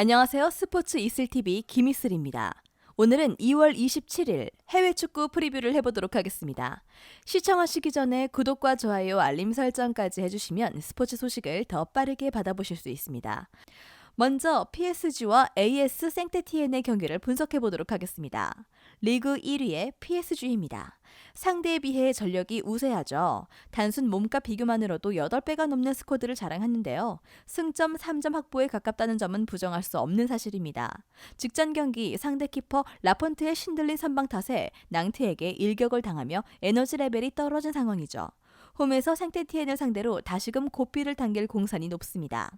안녕하세요. 스포츠 이슬TV 김이슬입니다. 오늘은 2월 27일 해외 축구 프리뷰를 해보도록 하겠습니다. 시청하시기 전에 구독과 좋아요, 알림 설정까지 해주시면 스포츠 소식을 더 빠르게 받아보실 수 있습니다. 먼저 PSG와 AS 생테티엔의 경기를 분석해 보도록 하겠습니다. 리그 1위의 PSG입니다. 상대에 비해 전력이 우세하죠. 단순 몸값 비교만으로도 8배가 넘는 스쿼드를 자랑하는데요. 승점 3점 확보에 가깝다는 점은 부정할 수 없는 사실입니다. 직전 경기 상대 키퍼 라폰트의 신들린 선방 탓에 낭트에게 일격을 당하며 에너지 레벨이 떨어진 상황이죠. 홈에서 생테티엔을 상대로 다시금 고삐를 당길 공산이 높습니다.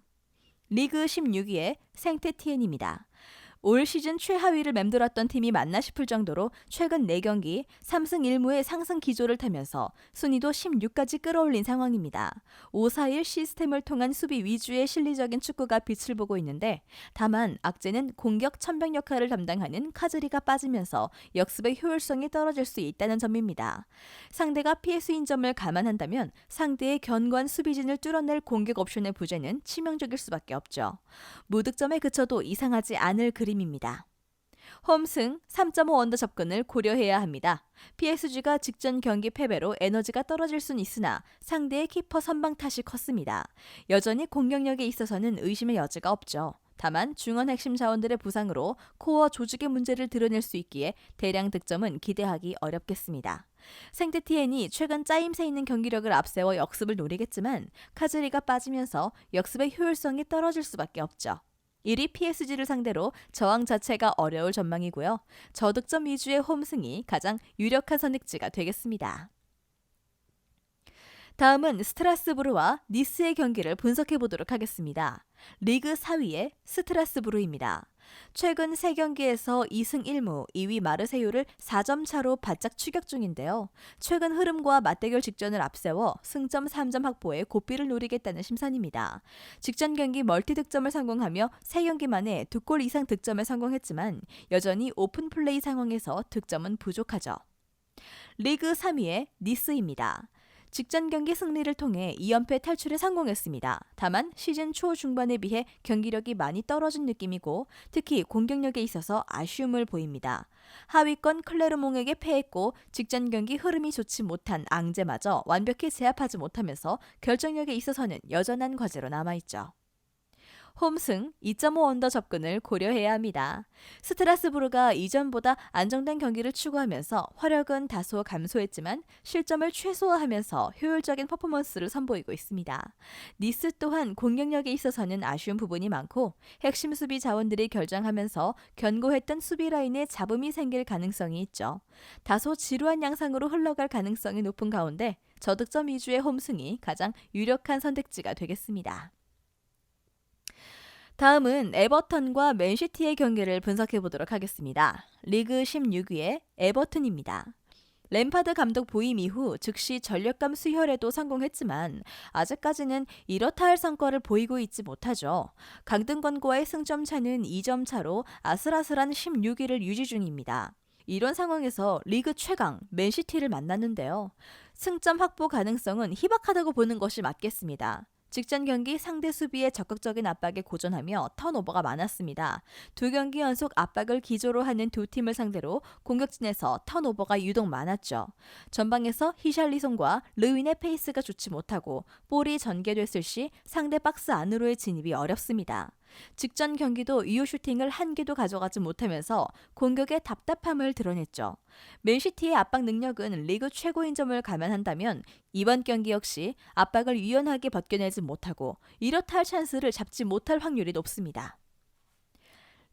리그 16위의 생테티엔입니다. 올 시즌 최하위를 맴돌았던 팀이 맞나 싶을 정도로 최근 4경기 3승 1무의 상승 기조를 타면서 순위도 16까지 끌어올린 상황입니다. 5-4-1 시스템을 통한 수비 위주의 실리적인 축구가 빛을 보고 있는데 다만 악재는 공격 천병 역할을 담당하는 카즈리가 빠지면서 역습의 효율성이 떨어질 수 있다는 점입니다. 상대가 PS인 점을 감안한다면 상대의 견고한 수비진을 뚫어낼 공격 옵션의 부재는 치명적일 수밖에 없죠. 무득점에 그쳐도 이상하지 않을 그림 입니다. 홈승 3.5 언더 접근을 고려해야 합니다. PSG가 직전 경기 패배로 에너지가 떨어질 순 있으나 상대의 키퍼 선방 탓이 컸습니다. 여전히 공격력에 있어서는 의심의 여지가 없죠. 다만 중원 핵심 자원들의 부상으로 코어 조직의 문제를 드러낼 수 있기에 대량 득점은 기대하기 어렵겠습니다. 생테티엔이 최근 짜임새 있는 경기력을 앞세워 역습을 노리겠지만 카즈리가 빠지면서 역습의 효율성이 떨어질 수밖에 없죠. 1위 PSG를 상대로 저항 자체가 어려울 전망이고요. 저득점 위주의 홈승이 가장 유력한 선택지가 되겠습니다. 다음은 스트라스부르와 니스의 경기를 분석해 보도록 하겠습니다. 리그 4위의 스트라스부르입니다. 최근 3경기에서 2승 1무 2위 마르세유를 4점 차로 바짝 추격 중인데요. 최근 흐름과 맞대결 직전을 앞세워 승점 3점 확보에 고삐를 노리겠다는 심산입니다. 직전 경기 멀티 득점을 성공하며 3경기 만에 2골 이상 득점에 성공했지만 여전히 오픈 플레이 상황에서 득점은 부족하죠. 리그 3위의 니스입니다. 직전 경기 승리를 통해 2연패 탈출에 성공했습니다. 다만 시즌 초 중반에 비해 경기력이 많이 떨어진 느낌이고 특히 공격력에 있어서 아쉬움을 보입니다. 하위권 클레르몽에게 패했고 직전 경기 흐름이 좋지 못한 앙제마저 완벽히 제압하지 못하면서 결정력에 있어서는 여전한 과제로 남아있죠. 홈승 2.5 언더 접근을 고려해야 합니다. 스트라스부르가 이전보다 안정된 경기를 추구하면서 화력은 다소 감소했지만 실점을 최소화하면서 효율적인 퍼포먼스를 선보이고 있습니다. 니스 또한 공격력에 있어서는 아쉬운 부분이 많고 핵심 수비 자원들이 결정하면서 견고했던 수비 라인에 잡음이 생길 가능성이 있죠. 다소 지루한 양상으로 흘러갈 가능성이 높은 가운데 저득점 위주의 홈승이 가장 유력한 선택지가 되겠습니다. 다음은 에버턴과 맨시티의 경기를 분석해 보도록 하겠습니다. 리그 16위의 에버튼입니다. 램파드 감독 부임 이후 즉시 전력감 수혈에도 성공했지만 아직까지는 이렇다 할 성과를 보이고 있지 못하죠. 강등권과의 승점 차는 2점 차로 아슬아슬한 16위를 유지 중입니다. 이런 상황에서 리그 최강 맨시티를 만났는데요. 승점 확보 가능성은 희박하다고 보는 것이 맞겠습니다. 직전 경기 상대 수비에 적극적인 압박에 고전하며 턴오버가 많았습니다. 두 경기 연속 압박을 기조로 하는 두 팀을 상대로 공격진에서 턴오버가 유독 많았죠. 전방에서 히샬리송과 르윈의 페이스가 좋지 못하고 볼이 전개됐을 시 상대 박스 안으로의 진입이 어렵습니다. 직전 경기도 유효 슈팅을 한 개도 가져가지 못하면서 공격의 답답함을 드러냈죠. 맨시티의 압박 능력은 리그 최고인 점을 감안한다면 이번 경기 역시 압박을 유연하게 벗겨내지 못하고 이렇다 할 찬스를 잡지 못할 확률이 높습니다.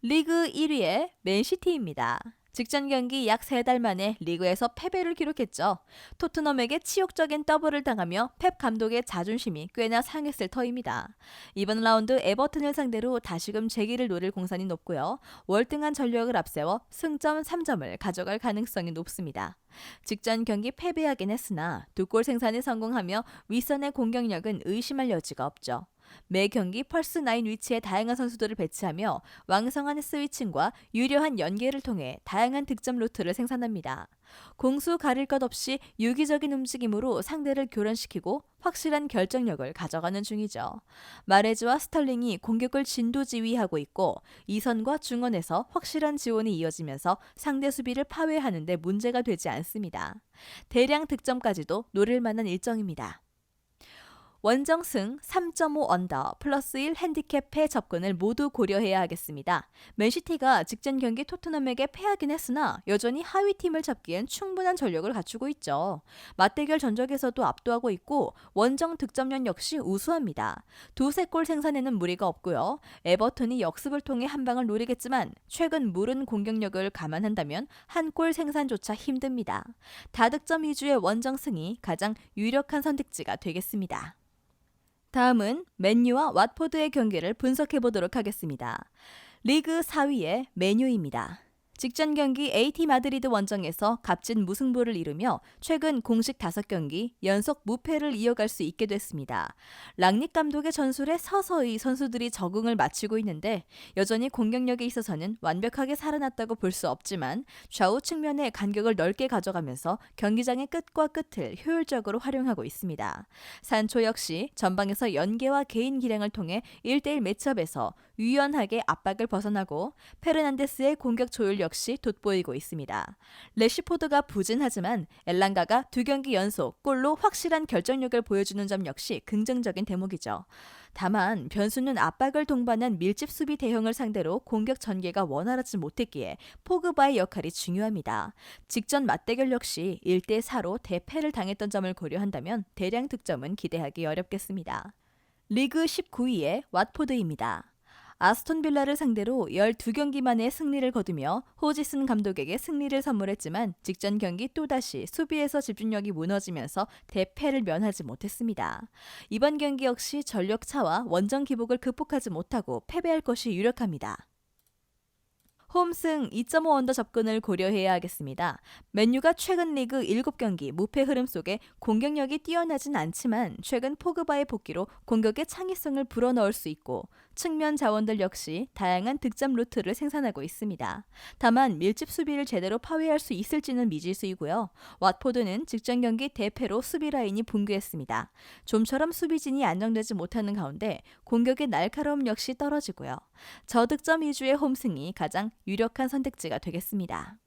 리그 1위의 맨시티입니다. 직전 경기 약 세 달 만에 리그에서 패배를 기록했죠. 토트넘에게 치욕적인 더블을 당하며 펩 감독의 자존심이 꽤나 상했을 터입니다. 이번 라운드 에버튼을 상대로 다시금 재기를 노릴 공산이 높고요. 월등한 전력을 앞세워 승점 3점을 가져갈 가능성이 높습니다. 직전 경기 패배하긴 했으나 두 골 생산에 성공하며 윗선의 공격력은 의심할 여지가 없죠. 매 경기 펄스 9 위치에 다양한 선수들을 배치하며 왕성한 스위칭과 유려한 연계를 통해 다양한 득점 루트를 생산합니다. 공수 가릴 것 없이 유기적인 움직임으로 상대를 교란시키고 확실한 결정력을 가져가는 중이죠. 마레즈와 스털링이 공격을 진두지휘하고 있고 이선과 중원에서 확실한 지원이 이어지면서 상대 수비를 파괴하는데 문제가 되지 않습니다. 대량 득점까지도 노릴 만한 일정입니다. 원정승 3.5 언더 플러스 1 핸디캡의 접근을 모두 고려해야 하겠습니다. 맨시티가 직전 경기 토트넘에게 패하긴 했으나 여전히 하위 팀을 잡기엔 충분한 전력을 갖추고 있죠. 맞대결 전적에서도 압도하고 있고 원정 득점력 역시 우수합니다. 두세 골 생산에는 무리가 없고요. 에버튼이 역습을 통해 한 방을 노리겠지만 최근 무른 공격력을 감안한다면 한 골 생산조차 힘듭니다. 다득점 위주의 원정승이 가장 유력한 선택지가 되겠습니다. 다음은 맨유와 왓포드의 경기를 분석해 보도록 하겠습니다. 리그 4위의 맨유입니다. 직전 경기 AT 마드리드 원정에서 값진 무승부를 이루며 최근 공식 5경기 연속 무패를 이어갈 수 있게 됐습니다. 랑닉 감독의 전술에 서서히 선수들이 적응을 마치고 있는데 여전히 공격력에 있어서는 완벽하게 살아났다고 볼 수 없지만 좌우 측면에 간격을 넓게 가져가면서 경기장의 끝과 끝을 효율적으로 활용하고 있습니다. 산초 역시 전방에서 연계와 개인 기량을 통해 1대1 매치업에서 유연하게 압박을 벗어나고 페르난데스의 공격 조율 역시 돋보이고 있습니다. 레시포드가 부진하지만 엘랑가가 두 경기 연속 골로 확실한 결정력을 보여주는 점 역시 긍정적인 대목이죠. 다만 변수는 압박을 동반한 밀집 수비 대형을 상대로 공격 전개가 원활하지 못했기에 포그바의 역할이 중요합니다. 직전 맞대결 역시 1대 4로 대패를 당했던 점을 고려한다면 대량 득점은 기대하기 어렵겠습니다. 리그 19위의 왓포드입니다. 아스톤 빌라를 상대로 12경기 만에 승리를 거두며 호지슨 감독에게 승리를 선물했지만 직전 경기 또다시 수비에서 집중력이 무너지면서 대패를 면하지 못했습니다. 이번 경기 역시 전력 차와 원정 기복을 극복하지 못하고 패배할 것이 유력합니다. 홈승 2.5 언더 접근을 고려해야 하겠습니다. 맨유가 최근 리그 7경기 무패 흐름 속에 공격력이 뛰어나진 않지만 최근 포그바의 복귀로 공격의 창의성을 불어넣을 수 있고 측면 자원들 역시 다양한 득점 루트를 생산하고 있습니다. 다만 밀집 수비를 제대로 파괴할 수 있을지는 미지수이고요. 왓포드는 직전 경기 대패로 수비 라인이 붕괴했습니다. 좀처럼 수비진이 안정되지 못하는 가운데 공격의 날카로움 역시 떨어지고요. 저득점 위주의 홈승이 가장 유력한 선택지가 되겠습니다.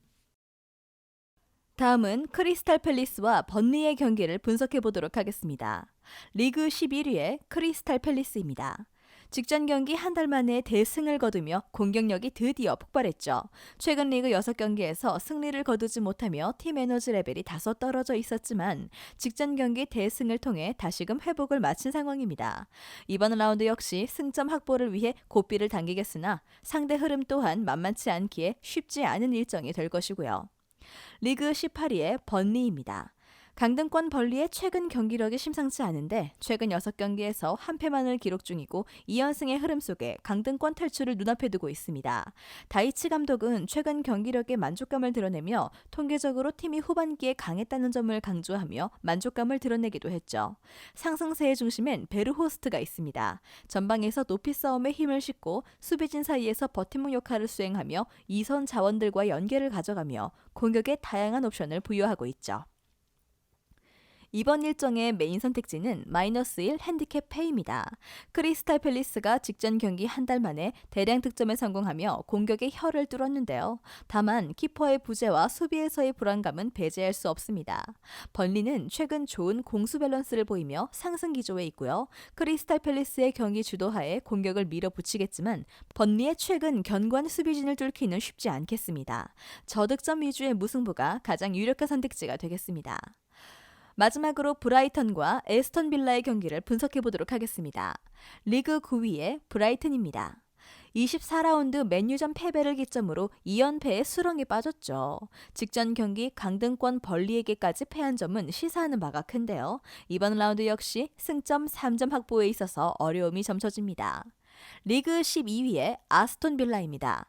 다음은 크리스탈 팰리스와 번리의 경기를 분석해 보도록 하겠습니다. 리그 11위의 크리스탈 팰리스입니다. 직전 경기 한 달 만에 대승을 거두며 공격력이 드디어 폭발했죠. 최근 리그 6경기에서 승리를 거두지 못하며 팀 에너지 레벨이 다소 떨어져 있었지만 직전 경기 대승을 통해 다시금 회복을 마친 상황입니다. 이번 라운드 역시 승점 확보를 위해 고비를 당기겠으나 상대 흐름 또한 만만치 않기에 쉽지 않은 일정이 될 것이고요. 리그 18위의 번리입니다. 강등권 벌리의 최근 경기력이 심상치 않은데 최근 6경기에서 한 패만을 기록 중이고 2연승의 흐름 속에 강등권 탈출을 눈앞에 두고 있습니다. 다이치 감독은 최근 경기력에 만족감을 드러내며 통계적으로 팀이 후반기에 강했다는 점을 강조하며 만족감을 드러내기도 했죠. 상승세의 중심엔 베르호스트가 있습니다. 전방에서 높이 싸움에 힘을 싣고 수비진 사이에서 버팀목 역할을 수행하며 이선 자원들과 연계를 가져가며 공격에 다양한 옵션을 부여하고 있죠. 이번 일정의 메인 선택지는 마이너스 1 핸디캡 페이입니다. 크리스탈 팰리스가 직전 경기 한 달 만에 대량 득점에 성공하며 공격의 혀를 뚫었는데요. 다만 키퍼의 부재와 수비에서의 불안감은 배제할 수 없습니다. 번리는 최근 좋은 공수 밸런스를 보이며 상승 기조에 있고요. 크리스탈 팰리스의 경기 주도하에 공격을 밀어붙이겠지만 번리의 최근 견고한 수비진을 뚫기는 쉽지 않겠습니다. 저득점 위주의 무승부가 가장 유력한 선택지가 되겠습니다. 마지막으로 브라이턴과 에스턴 빌라의 경기를 분석해 보도록 하겠습니다. 리그 9위의 브라이튼입니다. 24라운드 맨유전 패배를 기점으로 2연패의 수렁에 빠졌죠. 직전 경기 강등권 벌리에게까지 패한 점은 시사하는 바가 큰데요. 이번 라운드 역시 승점 3점 확보에 있어서 어려움이 점쳐집니다. 리그 12위의 아스톤 빌라입니다.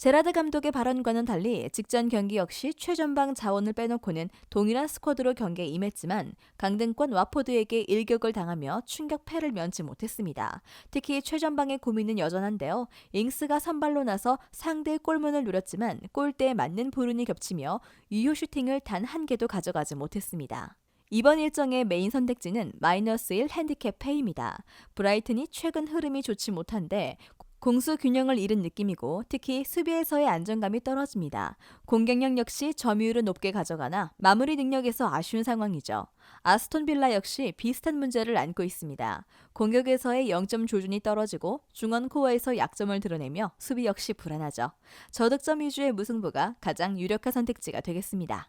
제라드 감독의 발언과는 달리 직전 경기 역시 최전방 자원을 빼놓고는 동일한 스쿼드로 경기에 임했지만 강등권 와포드에게 일격을 당하며 충격 패를 면치 못했습니다. 특히 최전방의 고민은 여전한데요. 잉스가 선발로 나서 상대의 골문을 누렸지만 골대에 맞는 불운이 겹치며 유효 슈팅을 단 한 개도 가져가지 못했습니다. 이번 일정의 메인 선택지는 마이너스 1 핸디캡 페이입니다. 브라이튼이 최근 흐름이 좋지 못한데 공수 균형을 잃은 느낌이고 특히 수비에서의 안정감이 떨어집니다. 공격력 역시 점유율을 높게 가져가나 마무리 능력에서 아쉬운 상황이죠. 아스톤 빌라 역시 비슷한 문제를 안고 있습니다. 공격에서의 0점 조준이 떨어지고 중원 코어에서 약점을 드러내며 수비 역시 불안하죠. 저득점 위주의 무승부가 가장 유력한 선택지가 되겠습니다.